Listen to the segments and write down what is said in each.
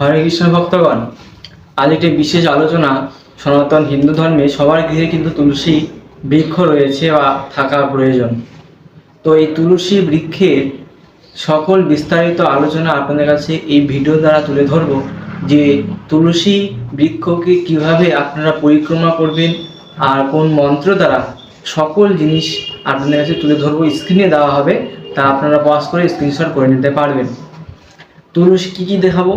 হরে কৃষ্ণ ভক্তগণ, আজ একটি বিশেষ আলোচনা সনাতন হিন্দু ধর্মে সবার গৃহে কিন্তু তুলসী বৃক্ষ রয়েছে বা থাকা প্রয়োজন। তো এই তুলসী বৃক্ষের সকল বিস্তারিত আলোচনা আপনাদের কাছে এই ভিডিও দ্বারা তুলে ধরব যে তুলসী বৃক্ষকে কীভাবে আপনারা পরিক্রমা করবেন আর কোন মন্ত্র দ্বারা সকল জিনিস আপনাদের কাছে তুলে ধরবো, স্ক্রিনে দেওয়া হবে, তা আপনারা পজ করে স্ক্রিনশট করে নিতে পারবেন। তুলসী কী কী দেখাবো?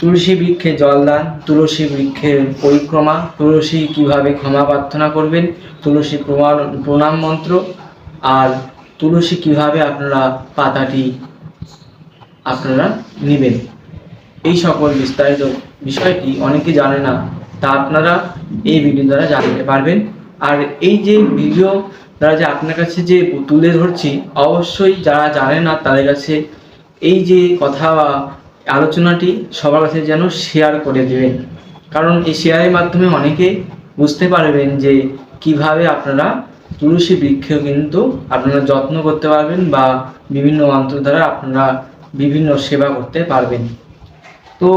তুলসী বৃক্ষে জলদান তুলসী বৃক্ষের পরিক্রমা, তুলসী কীভাবে ক্ষমা প্রার্থনা করবেন, তুলসী প্রমাণ, প্রণাম মন্ত্র, আর তুলসী কীভাবে আপনারা পাতাটি আপনারা নেবেন। এই সকল বিস্তারিত বিষয়টি অনেকে জানে না, তা আপনারা এই ভিডিও দ্বারা জানতে পারবেন। আর এই যে ভিডিও দ্বারা যে আপনার কাছে যে তুলে ধরছি, অবশ্যই যারা জানে না তাদের কাছে এই যে কথা আলোচনাটি সবার কাছে যেন শেয়ার করে দেবেন। কারণ এই শেয়ারের মাধ্যমে অনেকে বুঝতে পারবেন যে কীভাবে আপনারা তুলসী বৃক্ষ কিন্তু আপনারা যত্ন করতে পারবেন বা বিভিন্ন মন্ত্র দ্বারা আপনারা বিভিন্ন সেবা করতে পারবেন। তো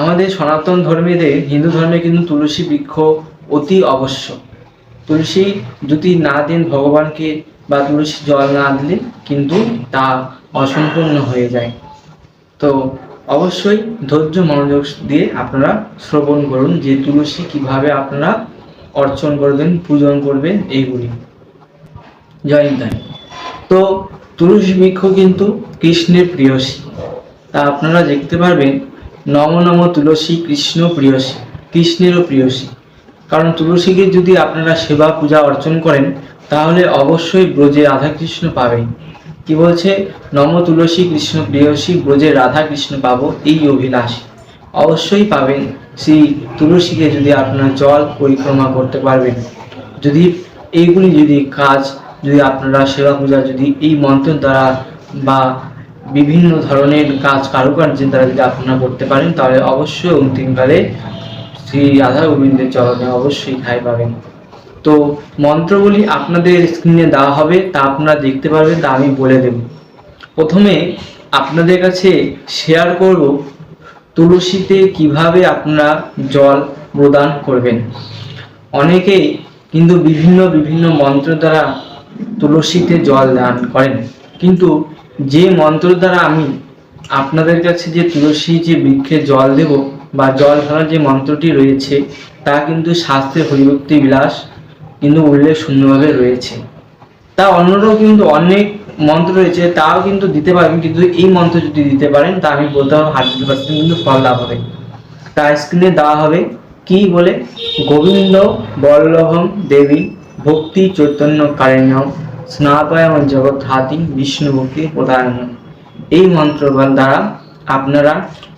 আমাদের সনাতন ধর্মীদের, হিন্দু ধর্মে কিন্তু তুলসী বৃক্ষ অতি অবশ্য। তুলসী যদি না দেন ভগবানকে বা তুলসী জল না দিলে কিন্তু তা অসম্পূর্ণ হয়ে যায়। তো অবশ্যই ধৈর্য মনোযোগ দিয়ে আপনারা শ্রবণ করুন যে তুলসী কীভাবে আপনারা অর্চন করবেন, পূজন করবেন, এইগুলি। জয় নিতাই তো তুলসী বৃক্ষ কিন্তু কৃষ্ণের প্রিয়সী। তা আপনারা দেখতে পারবেন, নম নম তুলসী কৃষ্ণ প্রিয়সী, কৃষ্ণেরও প্রিয়সী। কারণ তুলসীকে যদি আপনারা সেবা পূজা অর্চন করেন, তাহলে অবশ্যই ব্রজে রাধাকৃষ্ণ পাবেন। কি বলছে? নম তুলসী কৃষ্ণ প্রিয়সী ব্রজে রাধা কৃষ্ণ পাবো এই অভিলাষ। অবশ্যই পাবেন। সেই তুলসীকে যদি আপনার জল পরিক্রমা করতে পারবেন, যদি এইগুলি যদি কাজ, যদি আপনারা সেবা পূজা, যদি এই মন্ত্র দ্বারা বা বিভিন্ন ধরনের কাজ কারুকার্যের দ্বারা যদি আপনারা করতে পারেন, তাহলে অবশ্যই অন্তিমকালে শ্রী রাধা গোবিন্দের চরণে অবশ্যই ঠাঁই পাবেন। তো মন্ত্রগুলি আপনাদের স্ক্রিনে দেওয়া হবে, তা আপনারা দেখতে পারবেন, তা আমি বলে দেব। প্রথমে আপনাদের কাছে শেয়ার করব তুলসীতে কীভাবে আপনারা জল প্রদান করবেন। অনেকেই কিন্তু বিভিন্ন বিভিন্ন মন্ত্র দ্বারা তুলসীতে জল দান করেন। কিন্তু যে মন্ত্র দ্বারা আমি আপনাদের কাছে যে তুলসী যে বৃক্ষে জল দেব বা জল ঢালার যে মন্ত্রটি রয়েছে, তা কিন্তু শাস্ত্রে হরিভক্তি বিলাস কিন্তু উল্লেখ শূন্যভাবে রয়েছে। তা অন্যরাও কিন্তু অনেক মন্ত্র রয়েছে, তাও কিন্তু দিতে পারবেন, কিন্তু এই মন্ত্র যদি দিতে পারেন, তা আমি বলতে পারব হান্ড্রেড পার্সেন্ট কিন্তু ফল লাভ হবে। তা স্ক্রিনে দেওয়া হবে, কি বলে? গোবিন্দ বল্লভম দেবী ভক্তি চৈতন্য কারেণ্য স্নাপায়ম জগৎ হাতি বিষ্ণু ভক্তি প্রদায়ন এই মন্ত্র দ্বারা আপনারা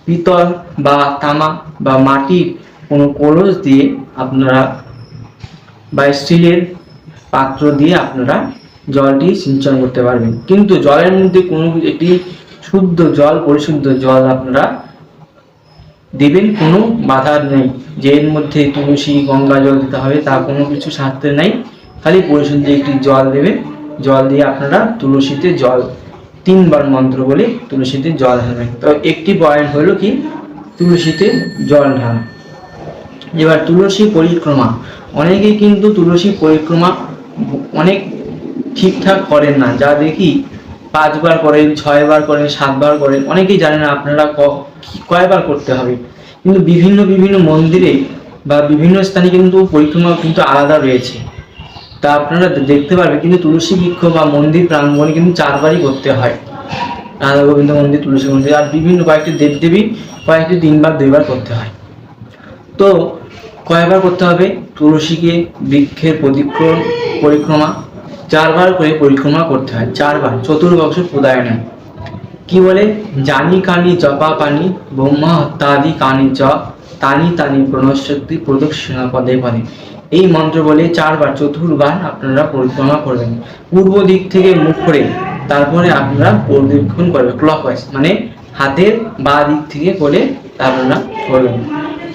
পিতল বা তামা বা মাটির কোনো কলস দিয়ে আপনারা বা স্টিলের পাত্র দিয়ে আপনারা জলটি সিঞ্চন করতে পারবেন। কিন্তু জলের মধ্যে কোনো একটি শুদ্ধ জল, পরিশুদ্ধ জল আপনারা দেবেন, কোনো বাধা নেই। যে এর মধ্যে তুলসী, গঙ্গা জল দিতে হবে, তা কোনো কিছু শাস্ত্রে নেই। খালি পরিশুদ্ধ একটি জল দেবেন। জল দিয়ে আপনারা তুলসীতে জল, তিনবার মন্ত্র বলে তুলসীতে জল ঢালবেন। তো একটি পয়েন্ট হলো কি? তুলসীতে জল ঢালা। এবার তুলসী পরিক্রমা। অনেকেই কিন্তু তুলসী পরিক্রমা অনেক ঠিকঠাক করেন না। যা দেখি পাঁচবার করেন, ছয়বার করেন, সাতবার করেন, অনেকেই জানেন আপনারা কয়বার করতে হবে। কিন্তু বিভিন্ন বিভিন্ন মন্দিরে বা বিভিন্ন স্থানে কিন্তু পরিক্রমা কিন্তু আলাদা রয়েছে। তা আপনারা দেখতে পারবেন, কিন্তু তুলসী বৃক্ষ বা মন্দির প্রাঙ্গণে কিন্তু চারবারই করতে হয়। রাধা গোবিন্দ মন্দির, তুলসী মন্দির আর বিভিন্ন কয়েকটি দেবদেবী কয়েকটি তিনবার, দুইবার করতে হয়। তো কয়বার করতে হবে? তুলসীকে বৃক্ষের প্রতিক্রম, পরিক্রমা, চারবার করে পরিক্রমা করতে হয়, চারবার চতুর্বক্ষ প্রদায়নে কি বলে? জানি কানি জপা পানি, ব্রহ্মা হত্যাদি কানি জ, তানি তানি প্রণশক্তি প্রদক্ষিণা পদে পদে। এই মন্ত্র বলে চারবার, চতুর্বার আপনারা পরিক্রমা করবেন। পূর্ব দিক থেকে মুখ করে তারপরে আপনারা পরিদক্ষণ করবেন ক্লকওয়াইজ মানে হাতের বা দিক থেকে করে আপনারা করবেন।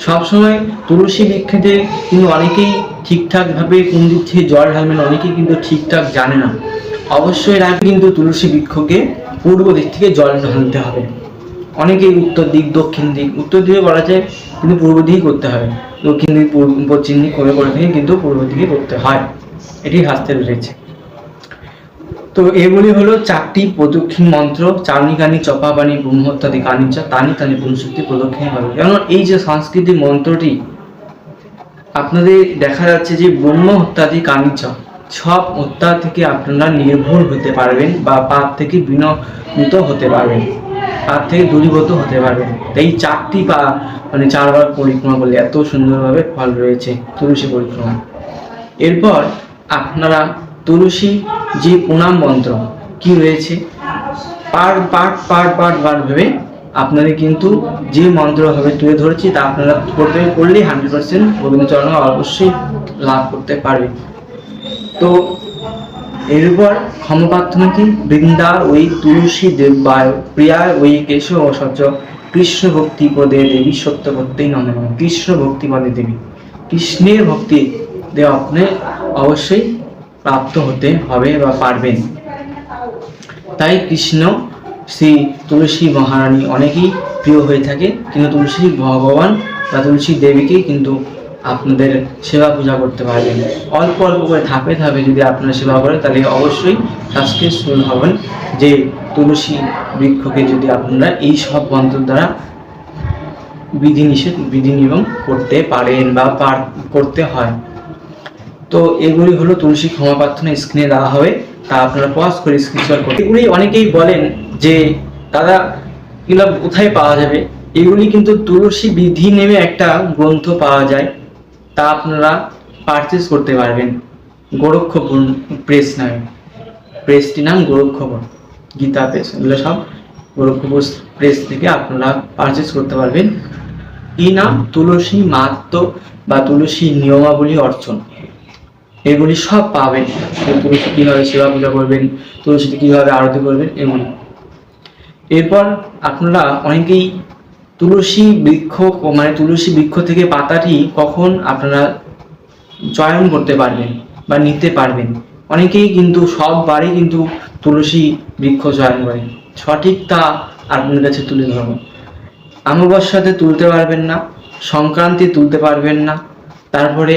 সবসময় তুলসী বৃক্ষতে কিন্তু অনেকেই ঠিকঠাক ভাবে কোন দিক থেকে জল ঢালবেন, অনেকেই কিন্তু ঠিকঠাক জানে না। অবশ্যই রাখবে কিন্তু তুলসী বৃক্ষকে পূর্ব দিক থেকে জল ঢালতে হবে। অনেকেই উত্তর দিক, দক্ষিণ দিক, উত্তর দিকে করা যায় কিন্তু পূর্ব দিকে করতে হবে। দক্ষিণ দিক পশ্চিম দিক করে করে থেকে কিন্তু পূর্ব দিকে করতে হয়। এটি শাস্ত্রে রয়েছে। তো এগুলি হলো চারটি প্রদক্ষিণ মন্ত্র, চারণি কানি চপাবাণী ব্রহ্মত্যাদি কানিচা তানি তানি পুনশক্তি প্রদক্ষিণ হবে যেমন এই যে সাংস্কৃতিক মন্ত্রটি, আপনাদের দেখা যাচ্ছে যে ব্রহ্ম হত্যাদি কানিচ সব হত্যা থেকে আপনারা নির্ভুল হতে পারবেন বা পাপ থেকে বিনত হতে পারবেন। পাপ থেকে দূরীভূত হতে পারবেন। এই চারটি পা মানে চারবার পরিক্রমা করলে এত সুন্দরভাবে ফল রয়েছে, তুলসী পরিক্রমা। এরপর আপনারা তুলসী যে প্রণাম মন্ত্র, কি রয়েছে? পার পাঠ পাঠ পাঠ পাঠ ভেবে আপনাদের কিন্তু যে মন্ত্র হবে তুলে ধরেছি তা আপনারা করতে করলেই হান্ড্রেড পার্সেন্ট রবীন্দ্রচরণ অবশ্যই লাভ করতে পারবে। তো এরপর ক্ষমপ্রার্থনা কি বৃন্দার ওই তুলসী দেব্যায় প্রিয়ায় ওই কেশব সহ্য কৃষ্ণ ভক্তি পদে দেবী সত্য নম নম। কৃষ্ণ ভক্তি পদে দেবী। কৃষ্ণের ভক্তি দেওয়া আপনি অবশ্যই প্রাপ্ত হতে হবে বা পারবেন। তাই কৃষ্ণ শ্রী তুলসী মহারানী অনেকেই প্রিয় হয়ে থাকে, কিন্তু তুলসী ভগবান বা তুলসী দেবীকে কিন্তু আপনাদের সেবা পূজা করতে পারবেন। অল্প অল্প করে ধাপে ধাপে যদি আপনারা সেবা করেন, তাহলে অবশ্যই সাকসেসফুল হবেন যে তুলসী বৃক্ষকে যদি আপনারা এই সব মন্ত্র দ্বারা বিধি নিষেধ বিধি নিয়ম করতে পারেন বা পার, করতে হয়। তো এগুলি হলো তুলসী ক্ষমা প্রার্থনা স্ক্রিনে দেওয়া হবে। তা আপনারা পজ করে স্ক্রিনশট করুন। এগুলি অনেকেই বলেন যে, দাদা, এগুলো কোথায় পাওয়া যাবে? এগুলি কিন্তু তুলসী বিধি নেমে একটা গ্রন্থ পাওয়া যায়। তা আপনারা পারচেস করতে পারবেন। গোরক্ষপুর প্রেস নামে। প্রেসটির নাম গোরক্ষপুর। গীতা প্রেস এগুলো সব গোরক্ষপুর প্রেস থেকে আপনারা পারচেস করতে পারবেন। কি নাম? তুলসী মাহাত্ম বা তুলসী নিয়মাবলী অর্চন। এগুলি সব পাবেন। তুলসী কীভাবে সেবা পূজা করবেন, তুলসীতে কীভাবে আরতি করবেন এগুলি এরপর আপনারা অনেকেই তুলসী বৃক্ষ মানে তুলসী বৃক্ষ থেকে পাতাটি কখন আপনারা চয়ন করতে পারবেন বা নিতে পারবেন। অনেকেই কিন্তু, সববারই কিন্তু তুলসী বৃক্ষ চয়ন করে সঠিক তা আপনার কাছে তুলে ধরবো। অমাবস্যাতে তুলতে পারবেন না, সংক্রান্তি তুলতে পারবেন না, তারপরে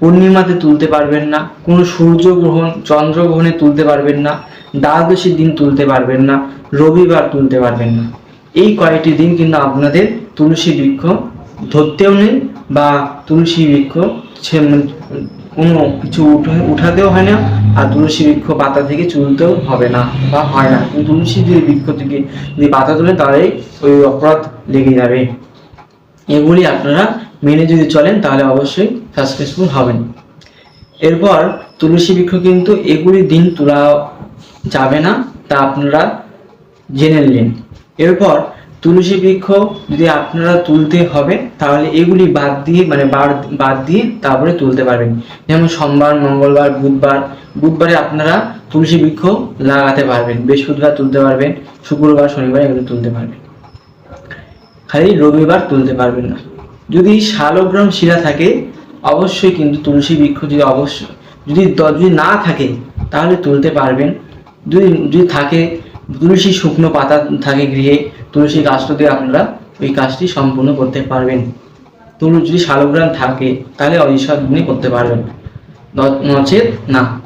পূর্ণিমাতে তুলতে পারবেন না, কোনো সূর্যগ্রহণ, চন্দ্রগ্রহণে তুলতে পারবেন না, দ্বাদশীর দিন তুলতে পারবেন না, রবিবার তুলতে পারবেন না। এই কয়েকটি দিন কিন্তু আপনাদের তুলসী বৃক্ষ ধরতেও নেই বা তুলসী বৃক্ষ মানে কোনো কিছু উঠে উঠাতেও হয় না আর তুলসী বৃক্ষ পাতা থেকে চুলতেও হবে না বা হয় না। কিন্তু তুলসী যদি বৃক্ষ থেকে যদি পাতা তোলেন তাহলে ওই অপরাধ লেগে যাবে। এগুলি আপনারা মেনে যদি চলেন, তাহলে অবশ্যই সাকসেসফুল হবেন। এরপর তুলসী বৃক্ষ কিন্তু এগুলি দিন তোলা যাবে না, তা আপনারা জেনে নিলেন। এরপর তুলসী বৃক্ষ যদি আপনারা তুলতে হবে, তাহলে এগুলি বাদ দিয়ে মানে বাদ দিয়ে তারপরে তুলতে পারবেন। যেমন সোমবার, মঙ্গলবার, বুধবার, বুধবারে আপনারা তুলসী বৃক্ষ লাগাতে পারবেন। বৃহস্পতিবার তুলতে পারবেন, শুক্রবার, শনিবার এগুলো তুলতে পারবেন। খালি রবিবার তুলতে পারবেন না। যদি শালগ্রাম শিরা থাকে, অবশ্যই কিন্তু তুলসী বৃক্ষ যদি অবশ্যই যদি যদি না থাকে, তাহলে তুলতে পারবেন। যদি যদি থাকে, তুলসী শুকনো পাতা থাকে গৃহে, তুলসী গাছটা দিয়ে আপনারা ওই কাজটি সম্পূর্ণ করতে পারবেন। তুলসী যদি শালগ্রাম থাকে, তাহলে গুণী করতে পারবেন। নচেত না।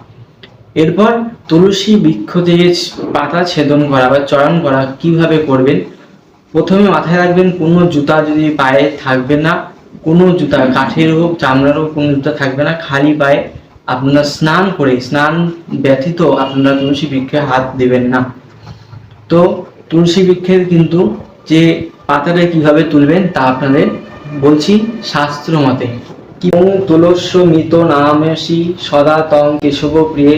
এরপর তুলসী বৃক্ষ থেকে পাতা ছেদন করা বা চয়ন করা কীভাবে করবেন? প্রথমে মাথায় রাখবেন, কোনো জুতা যদি পায়ে থাকবে না, কোনো জুতা, কাঠের হোক, চামড়ার হোক, কোনো জুতা থাকবে না, খালি পায়ে আপনারা স্নান করে, স্নান ব্যতীত আপনারা তুলসী বৃক্ষে হাত দেবেন না। তো তুলসী বৃক্ষের কিন্তু যে পাতাটা কীভাবে তুলবেন তা আপনাদের বলছি শাস্ত্র মতে। কিং তুলস্য মৃত নামেশি সদা তং কেশব প্রিয়ে,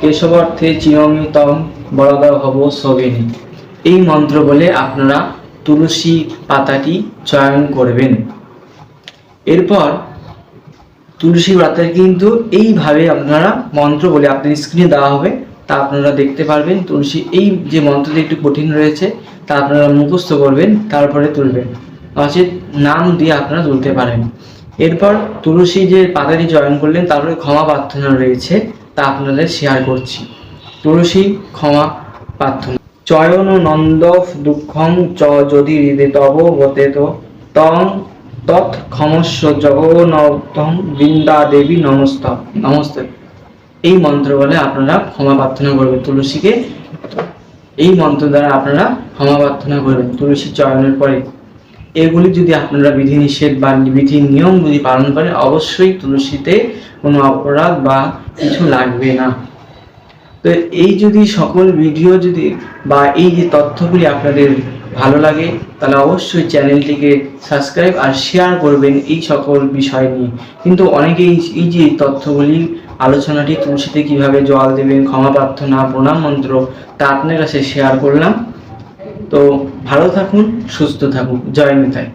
কেশবর্থে চিরমি তং বরদা ভব সবেনি এই মন্ত্র বলে আপনারা তুলসী পাতাটি চয়ন করবেন। এরপর তুলসী পাতার কিন্তু এইভাবে আপনারা মন্ত্র বলে আপনার স্ক্রিনে দেওয়া হবে, তা আপনারা দেখতে পারবেন। তুলসী এই যে মন্ত্রটি একটু কঠিন রয়েছে, তা আপনারা মুখস্থ করবেন, তারপরে তুলবেন। নচেত নাম দিয়ে আপনারা তুলতে পারেন। এরপর তুলসী যে পাতাটি চয়ন করলেন তারপরে ক্ষমা প্রার্থনা রয়েছে, তা আপনাদের শেয়ার করছি। তুলসী ক্ষমা প্রার্থনা। চয়ন নন্দ দুঃখং চ যদি হৃদে তব গতে তো। তং তৎ ক্ষমস্ব জগন্নতং বৃন্দা দেবী নমস্ত। নমস্তে। এই মন্ত্র বলে আপনারা ক্ষমা প্রার্থনা করবেন তুলসীকে। এই মন্ত্র দ্বারা আপনারা ক্ষমা প্রার্থনা করবেন তুলসী চয়নের পরে। এগুলি যদি আপনারা বিধি নিষেধ বা বিধি নিয়ম যদি পালন করেন অবশ্যই তুলসীতে কোনো অপরাধ বা কিছু লাগবে না। তো এই যদি সকল ভিডিও যদি বা এই যে তথ্যগুলি আপনাদের ভালো লাগে, তাহলে অবশ্যই চ্যানেলটিকে সাবস্ক্রাইব আর শেয়ার করবেন এই সকল বিষয় নিয়ে। কিন্তু অনেকেই এই যে তথ্যগুলি, আলোচনাটি তুলসীতে কীভাবে জল দেবেন, ক্ষমা প্রার্থনা, প্রণাম মন্ত্র, তা আপনার কাছে শেয়ার করলাম। তো ভালো থাকুন, সুস্থ থাকুন। জয় নিতাই।